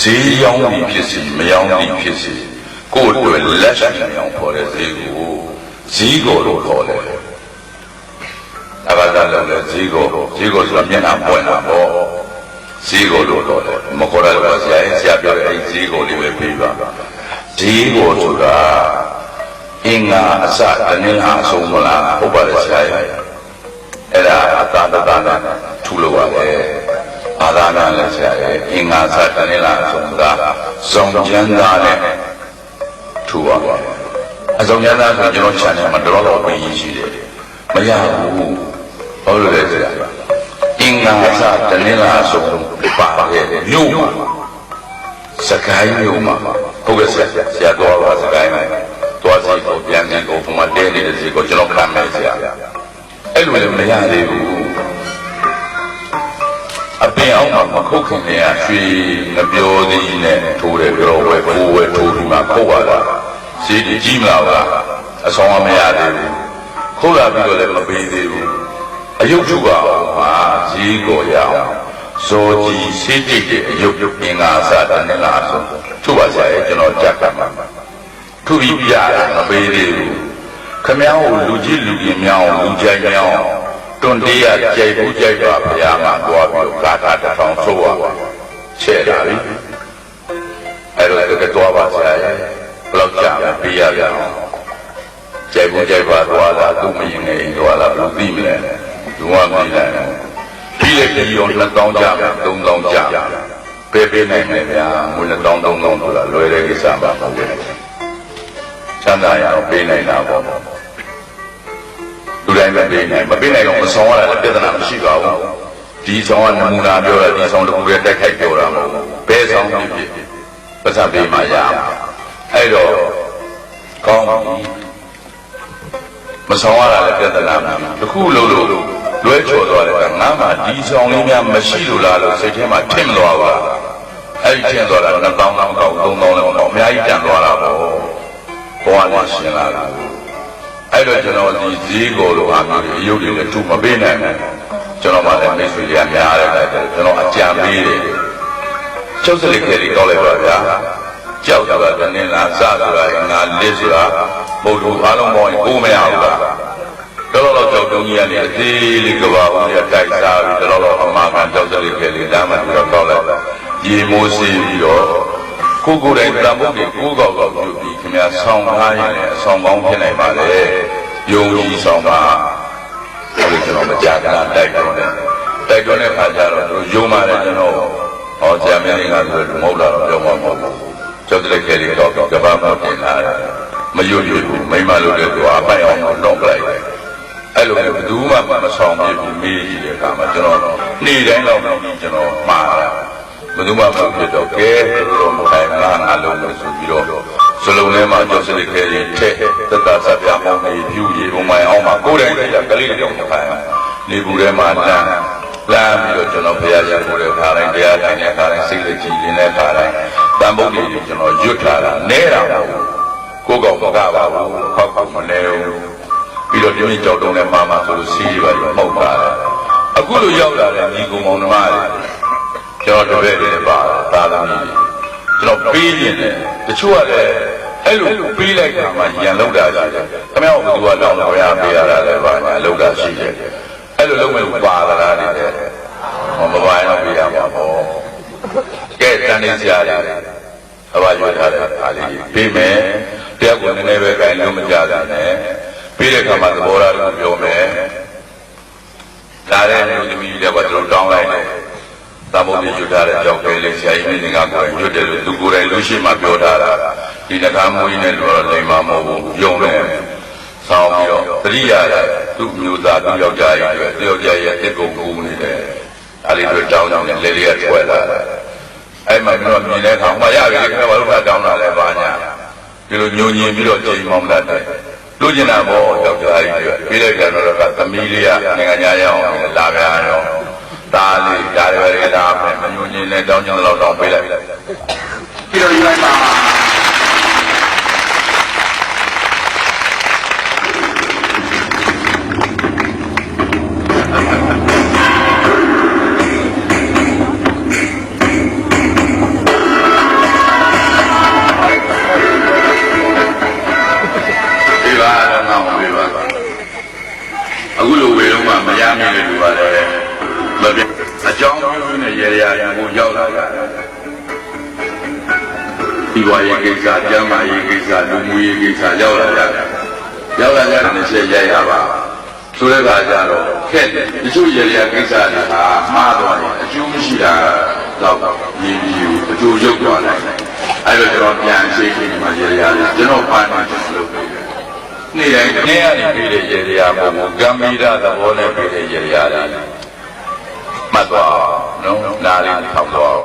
ဈေးရောင်းသည်ဖြစ်စီမရောင်းသည်ဖြစ်စီကိုယ်အတွက်လက်ရှိနေအောင်ခေါ်တဲ့ဈေးကိုဈေးကိုလို့ခေါ်တယ်အဘာသာလည်းဈေးကိုဈေးကိုဆိုတာမျက်နှာပွင့်တာပေါ့ဈေးကိုလို့ခေါ်တယ်မခေါ်ရတော့ဆရာရဲ့ဆရာပြောတဲ့အဲဈေးကိုလေးပဲပြေးပါဈေးကိုဆိုတာအင်္ဂါအစတနင်္ဂါအဆုံးမလားဟုတ်ပါတယ်ဆရာရဲ့အဲ့ဒါအသာတသာနဲ့ထူလို့ပါတယ် အာသာနာလည်းဆရာရဲ့အင်္ဂါအစတနင်္ဂါအဆုံးသာဇောင်ကျမ်းသားနဲ့ထူပါအဇောင်ကျမ်းသားဆိုကျွန်တော် channel မှာတော်တော်ပြင်ရှိတယ်မရဘူးဟုတ်လို့လေဆရာအင်္ဂါအစတနင်္ဂါအဆုံးပါခဲ့တယ်မြို့မှာစကိုင်းမြို့မှာဟုတ်ကဲ့ဆရာဆရာတော်ပါစကိုင်းမှာသွားစီကိုပြန်ပြန်ကိုပုံမှန်တဲနေတဲ့စီကိုကျွန်တော်ခံမယ်ဆရာအဲ့လိုလည်းမရသေးဘူးအ ပင်အောင်မှာမခုတ်ခင်နေရရွှေငပြောသည်နဲ့ထိုးတယ်ပြောဝဲကိုဝဲထိုးပြီးမှခုတ်ရတာစီကြီးမလားကအဆောင်မရသေးဘူးခုတ်လာပြီးတော့လည်းမပေးသေးဘူးအယုတ်ထုပါအောင်မှာဈေးကိုရအောင်ဇောကြီးစေးတိတ်တဲ့အယုတ်ပင်ကစားတဲ့နဲ့လားဆိုထုပါဆရာရဲ့ကျွန်တော်ကြက်ကမှာထုပြီးပြရတယ်မပေးသေးဘူးခမည်းကိုလူကြီးလူကြီးများအောင်လူကြိုက်များအောင်တွန်တေးရကြိုက်ဘူးကြိုက်ပါဘုရားမှာသွားပြီးဂါ ထာတစ်ထောင်ဆိုးရချဲ့လာပြီအဲ့တော့တကယ်သွားပါဆရာရဲ့ဘယ်လောက်ကြာမပေးရရအောင်ကြိုက်ဘူးကြိုက်ပါသွားလာသူ့မရင်ငယ်သွားလာဘူးသိမလဲဒုဝမင်းလည်းပြီးတဲ့ပြည်ရော2000ကြာ3000ကြာပေးပေးနိုင်မယ်ဗျာငွေ2000 3000ဆိုတာလွယ်တဲ့ကိစ္စပါမဟုတ်ဘူးချမ်းသာရအောင်ပေးနိုင်တာပေါ့လူတိုင်းပဲပေးနိုင်မပေးနိုင်တော့မဆောင်ရတဲ့ပြဿနာမရှိပါဘူး ဒီဆောင်ကနမူနာပြောတာဒီဆောင်တစ်ခုရဲ့တိုက်ခိုက်ပြောတာမဟုတ်ဘူးဘယ်ဆောင်ဖြစ်ဖြစ်ပတ်သက်ပေးမှရအဲ့တော့ကောင်းပြီမဆောင်ရတာလည်းပြဿနာတခုလို့လို့လွဲချော်သွားတယ်ကငါမှဒီဆောင်လေးများမရှိလို့လားလို့စိတ်ထဲမှာထင်မသွားပါအဲ့ဒီထင်သွားတာ2000လောက်ကောက်3000လောက်ကောက်အများကြီးတန်သွားတာပေါ့ဘဝနဲ့ရှင်လာတာအဲ့တော့ကျွန်တော်ဒီဈေးကိုလိုအားမျိုးရုပ်တွေလည်းသူမပေးနိုင်ဘူး ကျွန်တော်မှလည်းမိတ်ဆွေတွေကများတယ်ကျွန်တော်အကြံပေးတယ်ချုပ်စလိခဲတွေကောက်လိုက်ပါဗျာကြောက်တာကတည်းကစဆိုတာငါလစ်ဆိုတာဘုဒ္ဓအားလုံးပေါင်းကိုမရဘူးလားတော်တော်ကြောက်တုံးကြီးကနေအသေးလေးကဘာဦးရတိုက်စားပြီးတော်တော်အမှားကန်ကြောက်စလိခဲလေးဒါမှပြီးတော့ကောက်လိုက်ရေမိုးစီးပြီးတော့ကိုကိုယ်တိုင်တန်ဖို့ကိုကိုကောက်ကောက်ပြုပြီးခင်ဗျာဆောင်းကားရင်လည်းအဆောင်ကောင်းဖြစ်နိုင်ပါလေယုံကြည်ဆောင်ပါအဲ့လို ကျွန်တော်မကြာခဏတိုက်တွန်းတယ်တိုက်တွန်းတဲ့ခါကျတော့သူယုံပါတယ်ကျွန်တော်ဟောဆရာမင်းကဆိုမဟုတ်လားတော့ပြောမှာမဟုတ်ဘူးကျောက်တလက်ခဲလေးတော့ကဘာမှပြင်လာတယ်မရွတ်ရွတ်ဘူးမိမလို့တဲ့သူအပိုင်အောင်တော့လိုက်တယ်အဲ့လိုဘယ်သူမှမဆောင်ပြဘူးမေးကြည့်တဲ့အခါမှာကျွန်တော်နေ့တိုင်းတော့ကျွန်တော်မှားတာဘယ်သူမှမဖြစ်တော့ကဲတော့မခိုင်ငါငါလုံးလို့ဆိုပြီးတော့ စလုံးထဲမှာကျောက်စလိခဲတွေထက်သက်သာစပြမောင်းနေပြူရေပုံမှန်အောင်မှာကိုယ်တိုင်ကြည့်တာကလေးတောင်မခိုင်နေဘူးထဲမှာလမ်းလမ်းပြီးတော့ကျွန်တော်ဘုရားရှင်ကိုယ်တဲ့ခါတိုင်းတရားတိုင်းနဲ့ခါတိုင်းစိတ်လက်ကြည်နေတဲ့ခါတိုင်းတန်ဖို့တွေကျွန်တော်ရွတ်ထားတာနဲတာမဟုတ်ကိုယ်ကောင်မကပါဘူးခောက်ခောက်မလဲဘူးပြီးတော့ဒီနေ့ကြောက်တုံးနဲ့မှာမှာဆိုလို့စီးပါလို့မှုတ်တာအခုလိုရောက်လာတဲ့ညီကောင်မောင်နှမတွေကျွန်တော်တပည့်တွေပါတာသာသမီကျွန်တော်ပေးနေတယ်တချို့ကလည်း အဲ့လိုပေးလိုက်တာမှရန်လောက်တာရှိတယ်ခင်ဗျားတို့ကတောင်းတော့ရပေးရတာလည်းပါညာလောက်တာရှိတယ်အဲ့လိုလုံးမဲ့ပါသလားနေတယ်ဟောမပါရင်တော့ပေးရမှာပေါ့ကဲတန်နေစရာတွေအဘရွေးထားတဲ့အားလေးပေးမယ်တရားကိုနည်းနည်းပဲခိုင်လို့မကြတာနဲ့ပြီးတဲ့အခါမှာသဘောထားကိုပြောမယ်ဒါတဲ့လူသမီးတွေကကျွန်တော်တောင်းလိုက်တယ်သမုဒ္ဒရာကျွတ်ထားတဲ့ကြောက်ကလေးဆရာကြီးမင်းကကိုယ်ရွတ်တယ်လို့သူကိုယ်တိုင်လူရှိမှပြောထားတာ ဒီတကားမွေးနဲ့လို့တော့လိမ္မာမဟုတ်ဘူးယုံတယ်ဆောင်းပြီးတော့တတိယသူ့မျိုးသားသူ့ယောက်ျားရဲ့အတွက်ယောက်ျားရဲ့တစ်ကုန်ကူနေတယ်အဲ့ဒီတို့တောင်းတောင်းနဲ့လေလေးကထွက်လာတယ်အဲ့မှာကျွန်တော်မြင်တဲ့အခါမှရပြီခင်ဗျာဘာလို့လဲတောင်းလာလဲဘာညာဒီလိုညုံညင်ပြီးတော့ချိန်မောင်းလာတယ်လူကျင်တာပေါ့ယောက်ျားကြီးတွေပြေးလိုက်ကြတော့ကသမီးလေးကနိုင်ငံခြားရောက်လာပြန်ရောဒါလေးဒါတွေပဲလာမယ်မညုံညင်နဲ့တောင်းကြတော့တောင်းပေးလိုက်ပြီးတော့ယူလိုက်ပါပြ ကြောင်းမျိုးမျိုးနဲ့ရေရာရကိုရောက်လာကြတယ်ဒီဝါရေးကိစ္စကျမ်းမာရေးကိစ္စလူမှုရေးကိစ္စရောက်လာကြတယ်ရောက်လာကြတဲ့ဆက်ရိုက်ရပါဆိုတဲ့အခါကျတော့ခက်တယ်တချို့ရေရာကိစ္စတွေဟာမှားသွားရင်အကျိုးမရှိတာတော့ရင်းပြီးအကျိုးရုပ်သွားနိုင်တယ်အဲ့လိုကျွန်တော်ပြန်ရှင်းပြီးမှရေရာကျွန်တော်ပန်းနေကျွန်တော်လုပ်ပေးတယ်နေ့တိုင်းနေ့ရက်နေပြီးတဲ့ရေရာပုံကိုဂမ်ဘီရသဘောနဲ့ပြီးတဲ့ရေရာတွေ မှတ်သွားအောင်နော်နားလေးထောက်သွားအောင်